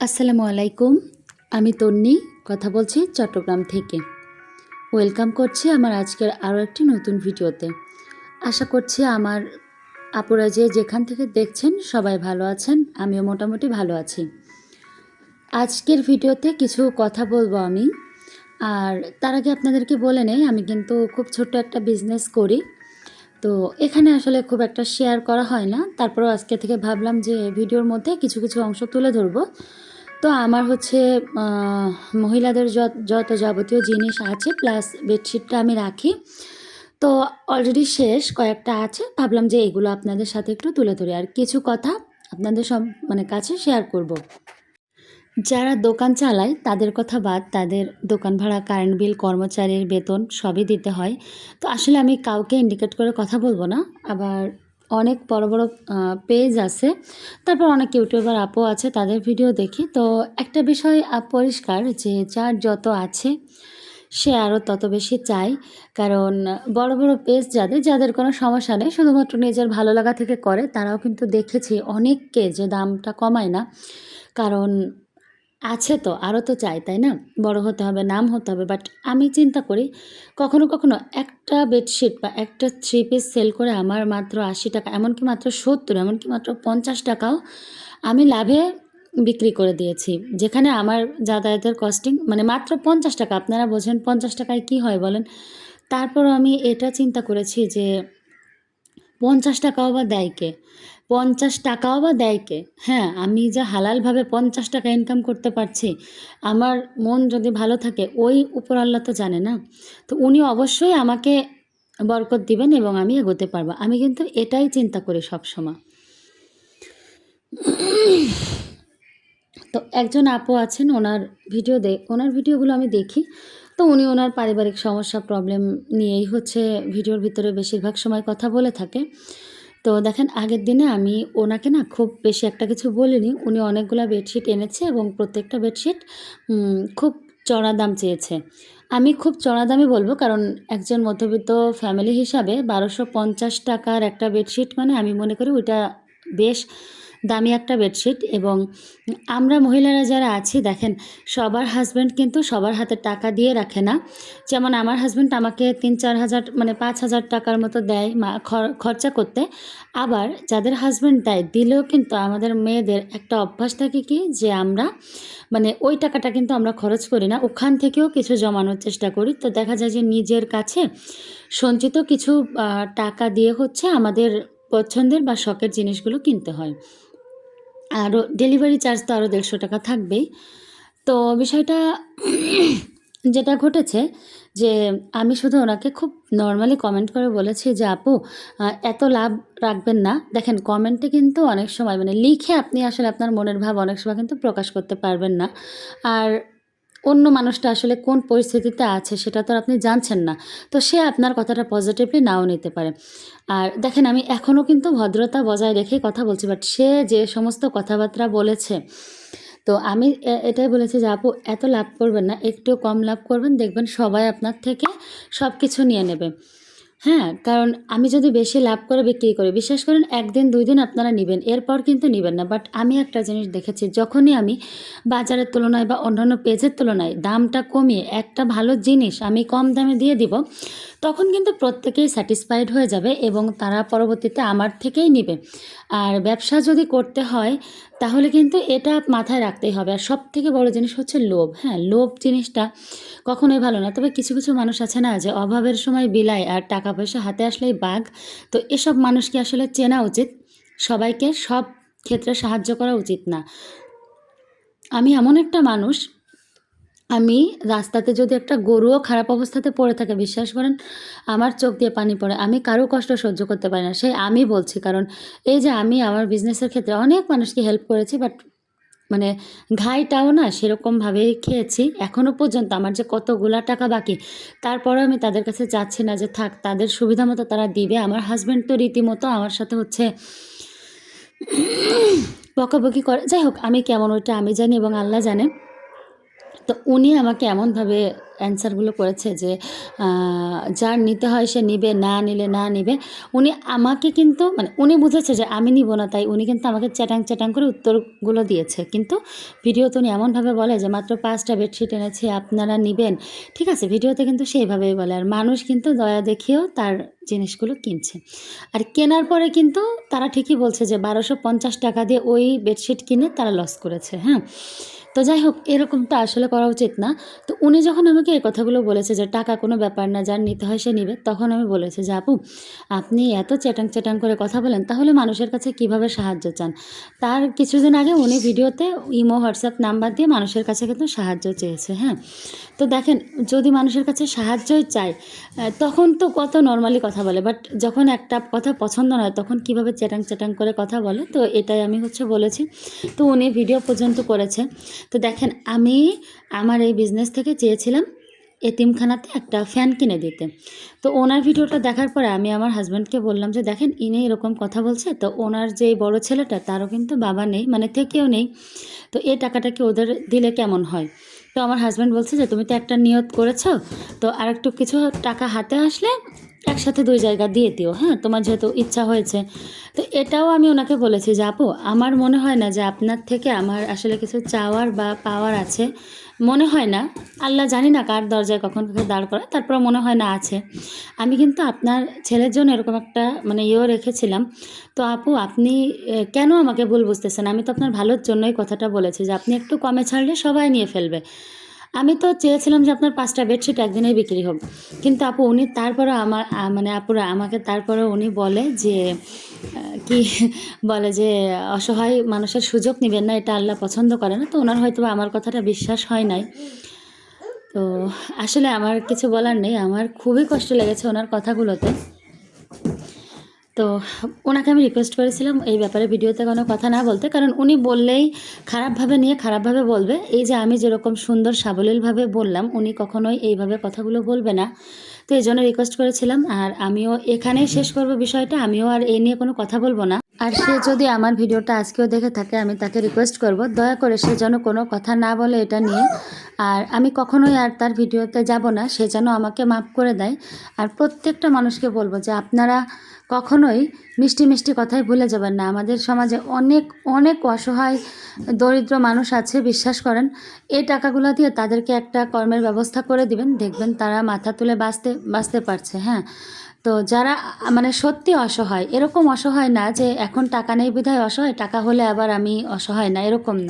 আসসালামু আলাইকুম, আমি তন্নি, কথা বলছি চট্টগ্রাম থেকে। ওয়েলকাম করছি আমার আজকের আরও একটি নতুন ভিডিওতে। আশা করছি আমার আপুরা যে যেখান থেকে দেখছেন সবাই ভালো আছেন, আমিও মোটামুটি ভালো আছি। আজকের ভিডিওতে কিছু কথা বলব আমি। আর তার আগে আপনাদেরকে বলে নেই, আমি কিন্তু খুব ছোট্ট একটা বিজনেস করি। তো এখানে আসলে খুব একটা শেয়ার করা হয় না। তারপরেও আজকে থেকে ভাবলাম যে ভিডিওর মধ্যে কিছু কিছু অংশ তুলে ধরবো। তো আমার হচ্ছে মহিলাদের যত যাবতীয় জিনিস আছে প্লাস বেডশিটটা আমি রাখি। তো অলরেডি শেষ, কয়েকটা আছে। ভাবলাম যে এগুলো আপনাদের সাথে একটু তুলে ধরি। আর কিছু কথা আপনাদের সব মানে কাছে শেয়ার করব। যারা দোকান চালায়, তাদের কথা বাদ তাদের দোকান ভাড়া কারেন্ট বিল কর্মচারীর বেতন সবই দিতে হয়। তো আসলে আমি কাউকে ইন্ডিকেট করে কথা বলব না। আবার অনেক বড় বড় পেজ আছে। তারপর অনেক ইউটিউবার আপও আছে, তাদের ভিডিও দেখি। তো একটা বিষয় পরিষ্কার যে যার যত আছে, সে আরও তত বেশি চায়। কারণ বড় বড় পেজ যাদের যাদের কোনো সমস্যা নেই, শুধুমাত্র নিজের ভালো লাগা থেকে করে, তারাও কিন্তু দেখেছি অনেককে যে দামটা কমায় না। কারণ আছে তো, আরও তো চাই, তাই না? বড় হতে হবে, নাম হতে হবে বাট আমি চিন্তা করি কখনো কখনো একটা বেডশিট বা একটা থ্রি পিস সেল করে আমার মাত্র আশি টাকা, এমনকি মাত্র সত্তর, এমনকি মাত্র পঞ্চাশ টাকাও আমি লাভে বিক্রি করে দিয়েছি। যেখানে আমার যাতায়াতের কস্টিং মানে মাত্র পঞ্চাশ টাকা, আপনারা বোঝেন পঞ্চাশ টাকায় কি হয় বলেন? তারপরও আমি এটা চিন্তা করেছি যে পঞ্চাশ টাকাও বা দেয় কে? পঞ্চাশ টাকাও বা দেয় কে হ্যাঁ আমি যা হালালভাবে পঞ্চাশ টাকা ইনকাম করতে পারছি, আমার মন যদি ভালো থাকে, ওই উপর আল্লাহ তো জানে না। তো উনি অবশ্যই আমাকে বরকত দিবেন এবং আমি এগোতে পারব। আমি কিন্তু এটাই চিন্তা করি সবসময়। তো একজন আপু আছেন, ওনার ভিডিও দে, ওনার ভিডিওগুলো আমি দেখি। তো উনি ওনার পারিবারিক সমস্যা প্রবলেম নিয়েই হচ্ছে ভিডিওর ভিতরে বেশিরভাগ সময় কথা বলে থাকে। তো দেখেন আগের দিনে আমি ওনাকে না খুব বেশি একটা কিছু বলিনি। উনি অনেকগুলো বেডশিট এনেছে এবং প্রত্যেকটা বেডশিট খুব চড়া দাম চেয়েছে। আমি খুব চড়া দামই বলব কারণ একজন মধ্যবিত্ত ফ্যামিলি হিসাবে বারোশো পঞ্চাশ টাকার একটা বেডশিট মানে আমি মনে করি ওইটা বেশ দামি একটা বেডশিট এবং আমরা মহিলারা যারা আছি, দেখেন, সবার হাজব্যান্ড কিন্তু সবার হাতে টাকা দিয়ে রাখে না। যেমন আমার হাজব্যান্ড আমাকে তিন, চার হাজার মানে পাঁচ হাজার টাকার মতো দেয় খরচা করতে। আবার যাদের হাজব্যান্ড দেয়, দিলেও কিন্তু আমাদের মেয়েদের একটা অভ্যাস থাকে কি, যে আমরা মানে ওই টাকাটা কিন্তু আমরা খরচ করি না। ওখান থেকেও কিছু জমানোর চেষ্টা করি। তো দেখা যায় যে নিজের কাছে সঞ্চিত কিছু টাকা দিয়ে হচ্ছে আমাদের পছন্দের বা শখের জিনিসগুলো কিনতে হয়। আরও ডেলিভারি চার্জ তো আরও দেড়শো টাকা থাকবেই। তো বিষয়টা যেটা ঘটেছে যে আমি শুধু ওনাকে খুব নর্মালি কমেন্ট করে বলেছি যে, আপু এত লাভ রাখবেন না। দেখেন কমেন্টে কিন্তু অনেক সময় মানে লিখে আপনি আসলে আপনার মনের ভাব অনেক সময় কিন্তু প্রকাশ করতে পারবেন না। আর অন্য মানুষটা আসলে কোন পরিস্থিতিতে আছে সেটা তো আপনি জানছেন না। তো সে আপনার কথাটা পজিটিভলি নাও নিতে পারে। আর দেখেন আমি এখনও কিন্তু ভদ্রতা বজায় রেখে কথা বলছি বাট সে যে সমস্ত কথাবার্তা বলেছে, তো আমি এটাই বলেছি যে, আপু, এত লাভ করবেন না, একটু কম লাভ করবেন, দেখবেন সবাই আপনার থেকে সব কিছু নিয়ে নেবে। হ্যাঁ কারণ আমি যদি বেশি লাভ করে বিক্রি করি, বিশ্বাস করেন একদিন দুই দিন আপনারা নেবেন, এরপর কিন্তু নেবেন না। বাট আমি একটা জিনিস দেখেছি, যখনই আমি বাজারের তুলনায় বা অন্যান্য পেজের তুলনায় দামটা কমিয়ে একটা ভালো জিনিস আমি কম দামে দিয়ে দিব তখন কিন্তু প্রত্যেকেই স্যাটিসফাইড হয়ে যাবে এবং তারা পরবর্তীতে আমার থেকেই নেবে। আর ব্যবসা যদি করতে হয়, তাহলে কিন্তু এটা মাথায় রাখতেই হবে। আর সব থেকে বড় জিনিস হচ্ছে লোভ। হ্যাঁ লোভ জিনিসটা কখনোই ভালো না। তবে কিছু কিছু মানুষ আছে না যে অভাবের সময় বিলায় আর টাকা পয়সা হাতে আসলেই বাঘ। তো এসব মানুষকে আসলে চেনা উচিত। সবাইকে সব ক্ষেত্রে সাহায্য করা উচিত না। আমি এমন একটা মানুষ আমি রাস্তাতে যদি একটা গরুও খারাপ অবস্থাতে পড়ে থাকে, বিশ্বাস করেন, আমার চোখ দিয়ে পানি পড়ে, আমি কারও কষ্ট সহ্য করতে পারি না। সেই আমি বলছি, কারণ এই যে আমি আমার বিজনেসের ক্ষেত্রে অনেক মানুষকে হেল্প করেছি বাট মানে ঘাইটাও না সেরকমভাবেই খেয়েছি। এখনও পর্যন্ত আমার যে কতগুলা টাকা বাকি, তারপরেও আমি তাদের কাছে যাচ্ছি না যে থাক, তাদের সুবিধা মতো তারা দিবে। আমার হাজব্যান্ড তো রীতিমতো আমার সাথে হচ্ছে বকাবকি করে। যাই হোক, আমি কেমন ওইটা আমি জানি এবং আল্লাহ জানে। তো উনি আমাকে এমনভাবে অ্যান্সারগুলো করেছে যে যার নিতে হয় সে নিবে, না নিলে না নিবে। উনি আমাকে কিন্তু মানে উনি বুঝেছে যে আমি নিব না, তাই উনি কিন্তু আমাকে চ্যাটাং চ্যাটাং করে উত্তরগুলো দিয়েছে। কিন্তু ভিডিওতে উনি এমনভাবে বলে যে, মাত্র পাঁচটা বেডশিট এনেছি, আপনারা নিবেন। ঠিক আছে, ভিডিওতে কিন্তু সেইভাবেই বলে। আর মানুষ কিন্তু দয়া দেখিয়েও তার জিনিসগুলো কিনছে। আর কেনার পরে কিন্তু তারা ঠিকই বলছে যে, বারোশো পঞ্চাশ টাকা দিয়ে ওই বেডশিট কিনে তারা লস করেছে হ্যাঁ? তো যাই হোক এরকম তো আসলে করা উচিত না। তো উনি যখন আমাকে এই কথাগুলো বলেছে যে টাকা কোনো ব্যাপার না, যার নিতে হয় সে নিবে, তখন আমি বলেছি যে, আপু, আপনি এত চ্যাটাং চ্যাটাং করে কথা বলেন, তাহলে মানুষের কাছে কীভাবে সাহায্য চান? তার কিছুদিন আগে উনি ভিডিওতে ইমো, হোয়াটসঅ্যাপ নাম্বার দিয়ে মানুষের কাছে কিন্তু সাহায্য চেয়েছে হ্যাঁ? তো দেখেন, যদি মানুষের কাছে সাহায্যই চায় তখন তো কত নর্মালি কথা বলে, বাট যখন একটা কথা পছন্দ নয়, তখন কীভাবে চ্যাটাং চ্যাটাং করে কথা বলে? তো এটাই আমি হচ্ছে বলেছি। তো উনি ভিডিও পর্যন্ত করেছে। তো দেখেন, আমি আমার এই বিজনেস থেকে চেয়েছিলাম এতিমখানাতে একটা ফ্যান কিনে দিতে। তো ওনার ভিডিওটা দেখার পরে আমি আমার হাজব্যান্ডকে বললাম যে, দেখেন, ইনি এরকম কথা বলছে, তো ওনার যে বড় ছেলেটা, তারও কিন্তু বাবা নেই মানে থেকেও নেই। তো এই টাকাটা কি ওদের দিলে কেমন হয়? তো আমার হাজব্যান্ড বলছে যে, তুমি তো একটা নিয়ত করেছ, তো আরেকটু কিছু টাকা হাতে আসলে একসাথে দুই জায়গা দিয়ে দিও হ্যাঁ? তোমার যেহেতু ইচ্ছা হয়েছে। তো এটাও আমি ওনাকে বলেছি যে, আপু, আমার মনে হয় না যে আপনার থেকে আমার আসলে কিছু চাওয়ার বা পাওয়ার আছে। মনে হয় না। আল্লাহ জানি না কার দরজায় কখন কাকে দাঁড় করা, তারপর মনে হয় না আছে। আমি কিন্তু আপনার ছেলের জন্য এরকম একটা মানে ইয়েও রেখেছিলাম। তো আপু, আপনি কেন আমাকে ভুল বুঝতেছেন? আমি তো আপনার ভালোর জন্যই কথাটা বলেছি যে, আপনি একটু কমে ছাড়লে সবাই নিয়ে ফেলবে। আমি তো চেয়েছিলাম যে আপনার পাঁচটা বেডশিট একদিনেই বিক্রি হোক। কিন্তু আপু, উনি তারপরে আমার মানে আপুরা, আমাকে তারপরে উনি বলে যে কি বলে যে, অসহায় মানুষের সুযোগ নেবেন না, এটা আল্লাহ পছন্দ করে না। তো ওনার হয়তো আমার কথাটা বিশ্বাস হয় নাই। তো আসলে আমার কিছু বলার নেই। আমার খুবই কষ্ট লেগেছে ওনার কথাগুলোতে। তো ওনাকে আমি রিকোয়েস্ট করেছিলাম এই ব্যাপারে ভিডিওতে কোনো কথা না বলতে, কারণ উনি বললেই খারাপভাবে নিয়ে খারাপভাবে বলবে। এই যে আমি যেরকম সুন্দর সাবলীলভাবে বললাম, উনি কখনোই এইভাবে কথাগুলো বলবে না। তো এই জন্য রিকোয়েস্ট করেছিলাম, আর আমিও এখানেই শেষ করব বিষয়টা, আমিও আর এই নিয়ে কোনো কথা বলব না। আর সে যদি আমার ভিডিওটা আজকেও দেখে থাকে, আমি তাকে রিকোয়েস্ট করব। দয়া করে সে যেন কোনো কথা না বলে এটা নিয়ে। আর আমি কখনোই আর তার ভিডিওতে যাব না, সে যেন আমাকে মাফ করে দেয়। আর প্রত্যেকটা মানুষকে বলব যে আপনারা কখনোই মিষ্টি মিষ্টি কথাই ভুলে যাবেন না। আমাদের সমাজে অনেক অনেক অসহায়, দরিদ্র মানুষ আছে, বিশ্বাস করেন। এই টাকাগুলো দিয়ে তাদেরকে একটা কর্মের ব্যবস্থা করে দিবেন। দেখবেন তারা মাথা তুলে বাঁচতে বাঁচতে পারছে হ্যাঁ। তো যারা মানে সত্যি অসহায়, এরকম অসহায় না যে এখন টাকা নেই, বিধায় অসহায়, টাকা হলে আবার আমি অসহায় না, এরকম না।